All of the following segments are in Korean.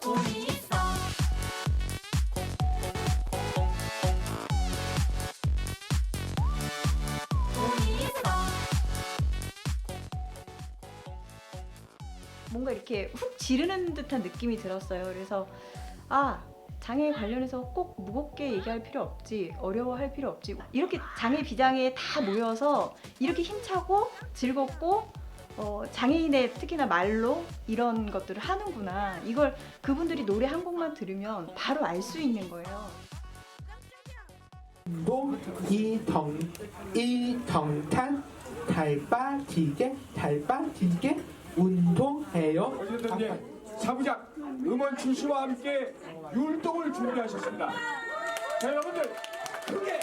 돈이 있어 뭔가 이렇게 훅 지르는 듯한 느낌이 들었어요. 그래서 아 장애 관련해서 꼭 무겁게 얘기할 필요 없지 어려워할 필요 없지 이렇게 장애 비장애 다 모여서 이렇게 힘차고 즐겁고 어, 장애인의 특히나 말로 이런 것들을 하는구나 이걸 그분들이 노래 한 곡만 들으면 바로 알 수 있는 거예요. 운동 이정 이정탄 달빠지게 달빠지게 운동해요. 어쨌든 사부작 음원 출시와 함께 율동을 준비하셨습니다. 자 여러분들 크게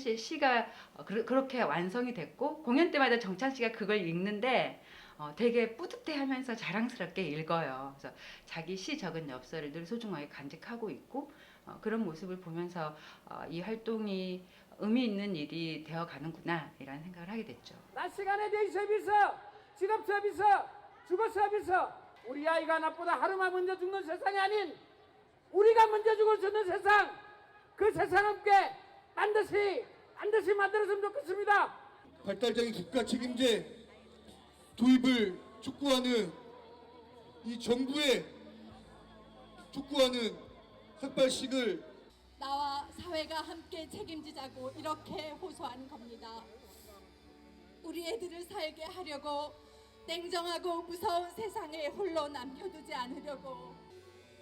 씨의 시가 어, 그렇게 완성이 됐고 공연 때마다 정찬 씨가 그걸 읽는데 어, 되게 뿌듯해하면서 자랑스럽게 읽어요. 그래서 자기 시 적은 엽서를 늘 소중하게 간직하고 있고 어, 그런 모습을 보면서 어, 이 활동이 의미 있는 일이 되어 가는구나 이런 생각을 하게 됐죠. 낮 시간에 데이 서비스, 직업 서비스, 주거 서비스. 우리 아이가 나보다 하루만 먼저 죽는 세상이 아닌 우리가 먼저 죽을 수 있는 세상. 그 세상 함께 반드시 반드시 만들었으면 좋겠습니다. 발달장애 국가 책임제 도입을 촉구하는 이 정부의 촉구하는 삭발식을 나와 사회가 함께 책임지자고 이렇게 호소한 겁니다. 우리 애들을 살게 하려고 냉정하고 무서운 세상에 홀로 남겨두지 않으려고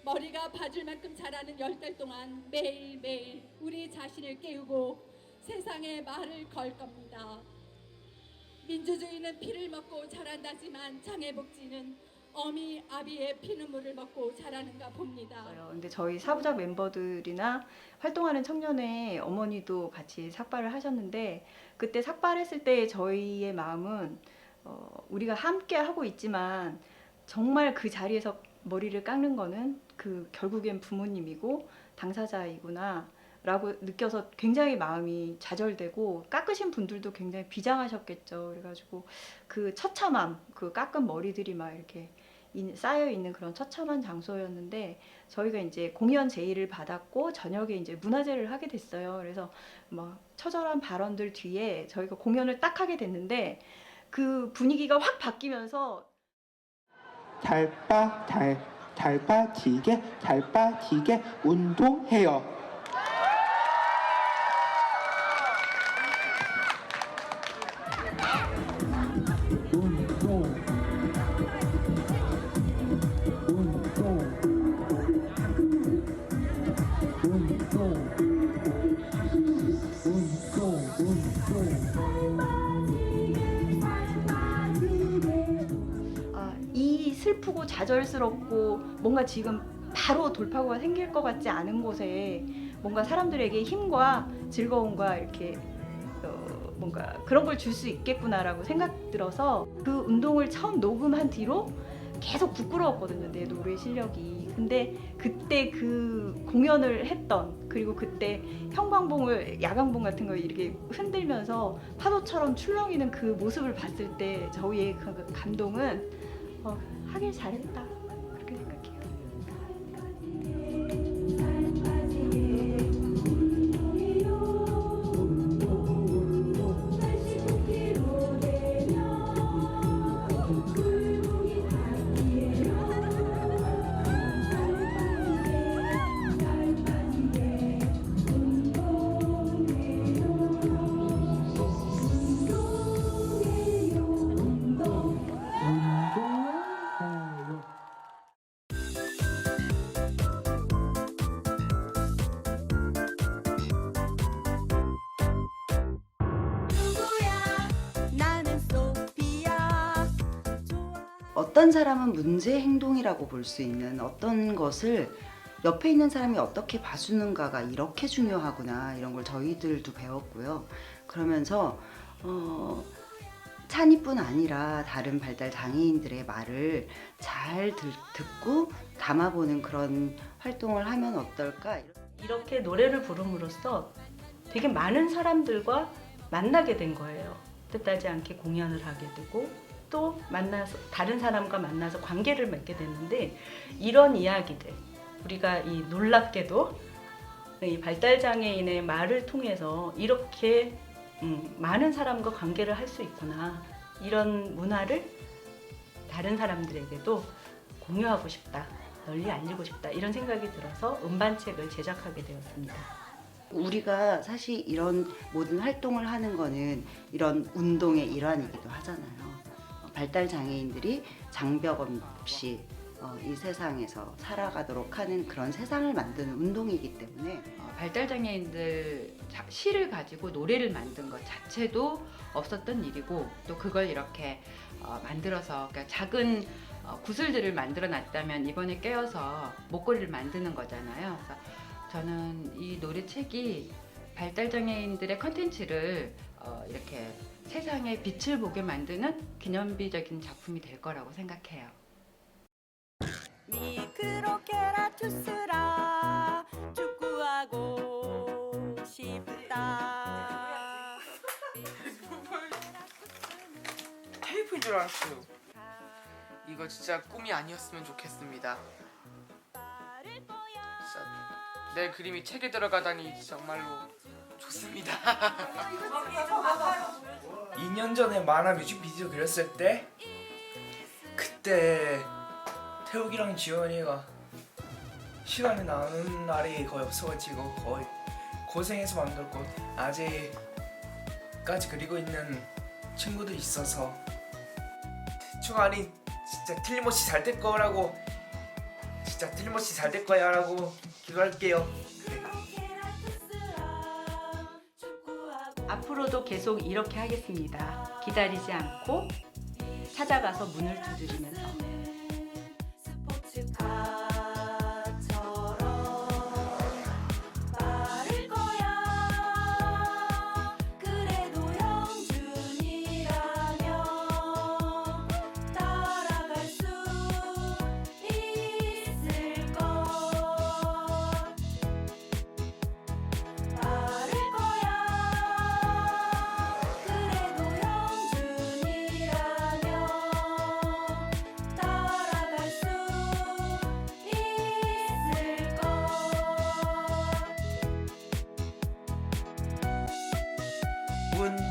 머리가 봐줄 만큼 자라는 열 달 동안 매일매일 우리 자신을 깨우고 세상에 말을 걸 겁니다. 민주주의는 피를 먹고 자란다지만 장애복지는 어미 아비의 피눈물을 먹고 자라는가 봅니다. 근데 저희 사부작 멤버들이나 활동하는 청년의 어머니도 같이 삭발을 하셨는데 그때 삭발했을 때 저희의 마음은 어, 우리가 함께 하고 있지만 정말 그 자리에서 머리를 깎는 거는 그 결국엔 부모님이고 당사자이구나. 라고 느껴서 굉장히 마음이 좌절되고 깎으신 분들도 굉장히 비장하셨겠죠. 그래가지고 그 처참함, 그 깎은 머리들이 막 이렇게 인- 쌓여 있는 그런 처참한 장소였는데 저희가 이제 공연 제의를 받았고 저녁에 이제 문화제를 하게 됐어요. 그래서 막 처절한 발언들 뒤에 저희가 공연을 딱 하게 됐는데 그 분위기가 확 바뀌면서 달빠 달 달빠지게 달빠지게 운동해요. 좌절스럽고 뭔가 지금 바로 돌파구가 생길 것 같지 않은 곳에 뭔가 사람들에게 힘과 즐거움과 이렇게 어, 뭔가 그런 걸 줄 수 있겠구나라고 생각 들어서 그 운동을 처음 녹음한 뒤로 계속 부끄러웠거든요 내 노래 실력이. 근데 그때 그 공연을 했던 그리고 그때 형광봉을 야광봉 같은 거 이렇게 흔들면서 파도처럼 출렁이는 그 모습을 봤을 때 저희의 그 감동은 어, 하길 잘했다 어떤 사람은 문제 행동이라고 볼 수 있는 어떤 것을 옆에 있는 사람이 어떻게 봐주는가가 이렇게 중요하구나 이런 걸 저희들도 배웠고요. 그러면서 어, 찬이뿐 아니라 다른 발달 장애인들의 말을 잘 들, 듣고 담아보는 그런 활동을 하면 어떨까? 이렇게 노래를 부름으로써 되게 많은 사람들과 만나게 된 거예요. 뜻하지 않게 공연을 하게 되고 또 만나서 다른 사람과 만나서 관계를 맺게 됐는데 이런 이야기들 우리가 이 놀랍게도 이 발달 장애인의 말을 통해서 이렇게 음, 많은 사람과 관계를 할 수 있구나 이런 문화를 다른 사람들에게도 공유하고 싶다 널리 알리고 싶다 이런 생각이 들어서 음반책을 제작하게 되었습니다. 우리가 사실 이런 모든 활동을 하는 거는 이런 운동의 일환이기도 하잖아요. 어, 발달 장애인들이 장벽 없이 어, 이 세상에서 살아가도록 하는 그런 세상을 만드는 운동이기 때문에 어, 발달 장애인들 자- 시를 가지고 노래를 만든 것 자체도 없었던 일이고 또 그걸 이렇게 어, 만들어서 그러니까 작은 어, 구슬들을 만들어 놨다면 이번에 깨어서 목걸이를 만드는 거잖아요. 그래서 저는 이 노래책이 발달 장애인들의 컨텐츠를 어, 이렇게 세상에 빛을 보게 만드는 기념비적인 작품이 될 거라고 생각해요. 미크로케라투스라 축구하고 싶다 테이프인 줄 알았어요. 이거 진짜 꿈이 아니었으면 좋겠습니다. 진짜 내 그림이 책에 들어가다니 정말로 좋습니다. 2년 전에 만화 뮤직비디오 그렸을 때 그때 태욱이랑 지원이가 시간이 나는 날이 거의 없어가지고 거의 고생해서 만들고 아직까지 그리고 있는 친구도 있어서 대충 아니 진짜 틀림없이 잘 될 거라고 진짜 틀림없이 잘 될 거야 라고 기도할게요. 앞으로도 계속 이렇게 하겠습니다. 기다리지 않고 찾아가서 문을 두드리면서 운